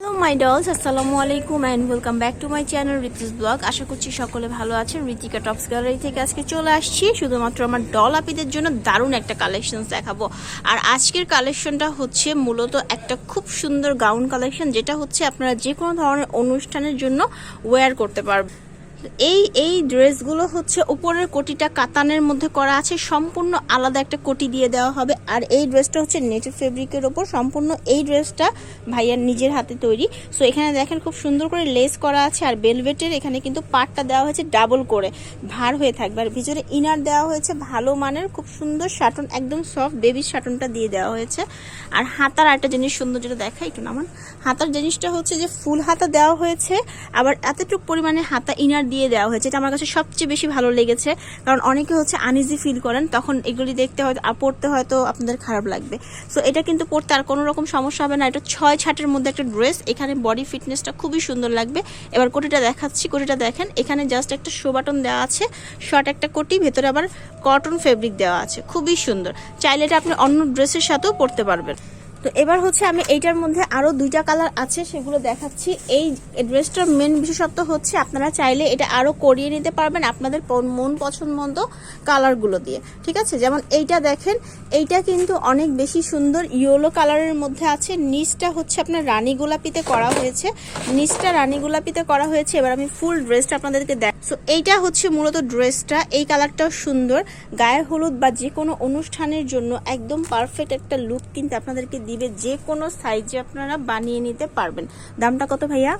Hello my dolls আসসালামু আলাইকুম and welcome back to my channel Riti's blog আশা করছি সকলে ভালো আছেন। রিতিকা টপস গ্যালারি থেকে আজকে চলে আসছি। শুধুমাত্র আমার ডল আপিদের জন্য দারুণ একটা কালেকশন দেখাবো। আর আজকের কালেকশনটা হচ্ছে মূলত একটা খুব সুন্দর গাউন কালেকশন যেটা হচ্ছে আপনারা যে কোনো ধরনের অনুষ্ঠানের জন্য ওয়্যার করতে পারবেন। এই এই ড্রেসগুলো হচ্ছে উপরের কোটিটা কাতানের মধ্যে করা আছে, সম্পূর্ণ আলাদা একটা কোটি দিয়ে দেওয়া হবে। আর এই ড্রেসটা হচ্ছে নেটের ফেব্রিকের ওপর, সম্পূর্ণ এই ড্রেসটা ভাইয়ার নিজের হাতে তৈরি। সো এখানে দেখেন খুব সুন্দর করে লেস করা আছে আর বেলভেটের এখানে কিন্তু পাটটা দেওয়া হয়েছে ডাবল করে। ভার হয়ে থাকবে। আর ভিতরে ইনার দেওয়া হয়েছে ভালো মানের, খুব সুন্দর শাটন একদম সফট বেবির শাটনটা দিয়ে দেওয়া হয়েছে। আর হাতার একটা জিনিস সুন্দর যেটা দেখা একটু নামান। হাতার জিনিসটা হচ্ছে যে ফুল হাতা দেওয়া হয়েছে, আবার এতটুকু পরিমাণে হাতা ইনার দিয়ে দেওয়া হয়েছে। এটা আমার কাছে সবচেয়ে বেশি ভালো লেগেছে। কারণ অনেকে হচ্ছে আনইজি ফিল করেন, তখন এগুলি দেখতে হয়তো পড়তে হয়তো আপনাদের খারাপ লাগবে। সো এটা কিন্তু পড়তে আর কোনো রকম সমস্যা হবে না। এটা ছয় ছাটের মধ্যে একটা ড্রেস এখানে বডি ফিটনেসটা খুবই সুন্দর লাগবে। এবার কোটিটা দেখাচ্ছি, কোটিটা দেখেন। এখানে জাস্ট একটা শো বাটন দেওয়া আছে শর্ট একটা কোটি, ভেতরে আবার কটন ফেব্রিক দেওয়া আছে। খুবই সুন্দর। চাইলে এটা আপনি অন্য ড্রেসের সাথেও পরতে পারবেন। তো এবার হচ্ছে আমি এইটার মধ্যে আরও দুইটা কালার আছে, সেগুলো দেখাচ্ছি। এই ড্রেসটার মেন বিশেষত্ব হচ্ছে আপনারা চাইলে এটা আরও করিয়ে নিতে পারবেন আপনাদের মন পছন্দ মতো কালারগুলো দিয়ে, ঠিক আছে? যেমন এইটা দেখেন, এইটা কিন্তু অনেক বেশি সুন্দর ইয়েলো কালারের মধ্যে আছে। নিচটা হচ্ছে আপনার রানী গোলাপিতে করা হয়েছে। নিচটা রানী গোলাপিতে করা হয়েছে। এবার আমি ফুল ড্রেসটা আপনাদেরকে দেখ, সো এইটা হচ্ছে মূলত ড্রেসটা। এই কালারটাও সুন্দর। গায়ে হলুদ বা যে কোনো অনুষ্ঠানের জন্য একদম পারফেক্ট একটা লুক কিন্তু আপনাদেরকে দিবে যে কোনো সাইজে আপনারা বানিয়ে নিতে পারবেন। দামটা কত ভাইয়া?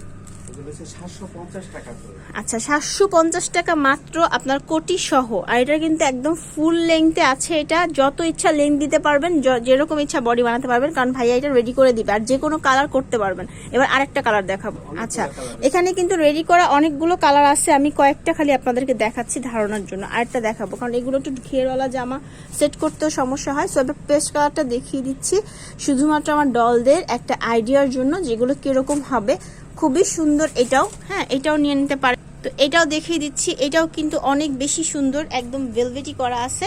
আচ্ছা সাতশো পঞ্চাশ টাকা মাত্র আপনার কোটি সহ আর এটা কিন্তু একদম ফুল লেংথে আছে এটা। যত ইচ্ছা লেংথ দিতে পারবেন যেরকম ইচ্ছা বডি বানাতে পারবেন কারণ ভাইয়া এটা রেডি করে দিবে। আর যে কোনো কালার করতে পারবেন। এবার আরেকটা কালার দেখাবো। আচ্ছা এখানে কিন্তু রেডি করা অনেকগুলো কালার আছে। আমি কয়েকটা খালি আপনাদেরকে দেখাচ্ছি ধারণার জন্য। আরেকটা দেখাবো কারণ এগুলো একটু ঘেরওয়ালা জামা সেট করতেও সমস্যা হয়। সো এবার পেস্ট কালারটা দেখিয়ে দিচ্ছি। শুধুমাত্র আমার ডলদের একটা আইডিয়ার জন্য যেগুলো কীরকম হবে। খুবই সুন্দর এটাও। হ্যাঁ এটাও নিয়ে নিতে পারে। তো এটাও দেখিয়ে দিচ্ছি, এটাও কিন্তু অনেক বেশি সুন্দর, একদম ভেলভেটি করা আছে।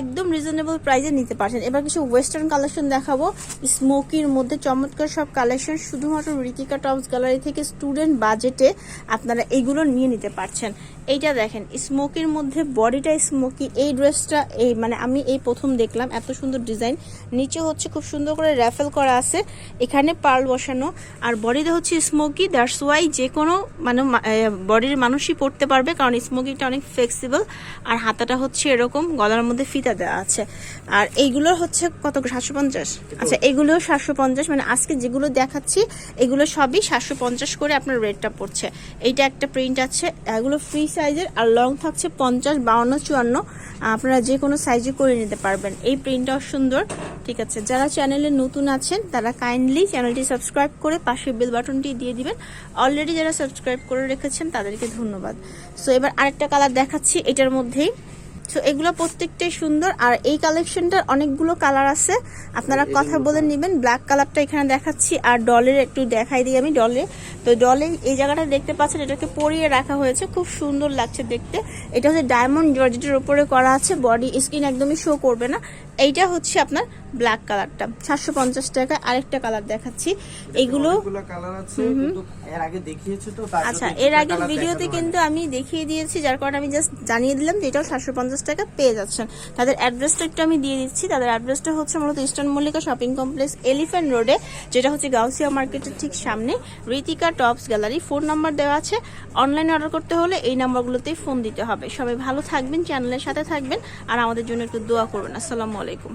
একদম রিজনেবল প্রাইসে নিতে পারছেন। এবার কিছু ওয়েস্টার্ন কালেকশন দেখাবো। স্মোকির মধ্যে চমৎকার সব কালেকশন শুধুমাত্র রিতিকা টপস গ্যালারি থেকে স্টুডেন্ট বাজেটে আপনারা এগুলো নিয়ে নিতে পারছেন। এইটা দেখেন, স্মোকির মধ্যে বডিটা স্মোকি, এই ড্রেসটা, এই মানে আমি এই প্রথম দেখলাম, এত সুন্দর ডিজাইন। নিচে হচ্ছে খুব সুন্দর করে র্যাফেল করা আছে, এখানে পার্ল বসানো, আর বডিতে হচ্ছে স্মোকি দ্যাটস ওয়াই যে কোনো মানে বডির মানুষই পড়তে পারবে, কারণ স্মোকিটা অনেক ফ্লেক্সিবল আর হাতাটা হচ্ছে এরকম, গলার মধ্যে ফিতা দেওয়া আছে। আর এইগুলোর হচ্ছে কত সাতশো পঞ্চাশ? আচ্ছা এগুলো সাতশো পঞ্চাশ মানে আজকে যেগুলো দেখাচ্ছি, এগুলো সবই সাতশো পঞ্চাশ করে আপনার রেটটা পড়ছে। এইটা একটা প্রিন্ট আছে, এগুলো ফ্রি সাইজের আর লং থাকছে পঞ্চাশ, বাউন্ন, চুয়ান্ন। আপনারা যে কোনো সাইজে করে নিতে পারবেন। এই প্রিন্টটাও সুন্দর। ঠিক আছে, যারা চ্যানেলে নতুন আছেন, তারা কাইন্ডলি চ্যানেলটি সাবস্ক্রাইব করে পাশে বেল বাটনটি দিয়ে দিবেন। অলরেডি যারা সাবস্ক্রাইব করে রেখেছেন, তাদেরকে ধন্যবাদ। সো এবার আরেকটা কালার দেখাচ্ছি, এটার মধ্যেই সো এগুলো প্রত্যেকটাই সুন্দর। আর এই কালেকশনটার অনেকগুলো কালার আছে। আপনারা কথা বলে নেবেন। ব্ল্যাক কালারটা এখানে দেখাচ্ছি। আর ডলের একটু দেখাই দিই আমি ডলে তো ডলে এই জায়গাটা দেখতে পাচ্ছেন এটাকে পরিয়ে রাখা হয়েছে। খুব সুন্দর লাগছে দেখতে। এটা হচ্ছে ডায়মন্ড জর্জেটের উপরে করা আছে। বডি স্কিন একদমই শো করবে না। এইটা হচ্ছে আপনার ব্ল্যাক কালারটা সাতশো পঞ্চাশ টাকা আরেকটা কালার দেখাচ্ছি। এগুলো আচ্ছা এর আগের ভিডিওতে কিন্তু আমি দেখিয়ে দিয়েছি। যার কারণে আমি জাস্ট জানিয়ে দিলাম যে এটাও সাতশো পঞ্চাশ টাকা পেয়ে যাচ্ছেন। তাদের অ্যাড্রেসটা একটু আমি দিয়ে দিচ্ছি। তাদের অ্যাড্রেসটা হচ্ছে মূলত eastern Mallika shopping complex elephant রোডে, যেটা হচ্ছে গাউসিয়া মার্কেটের ঠিক সামনে। Ritika tops gallery. Phone number দেওয়া আছে। অনলাইনে অর্ডার করতে হলে এই নাম্বারগুলোতেই ফোন দিতে হবে। সবাই ভালো থাকবেন, চ্যানেলের সাথে থাকবেন, আর আমাদের জন্য একটু দোয়া করবেন। আসসালামু আলাইকুম।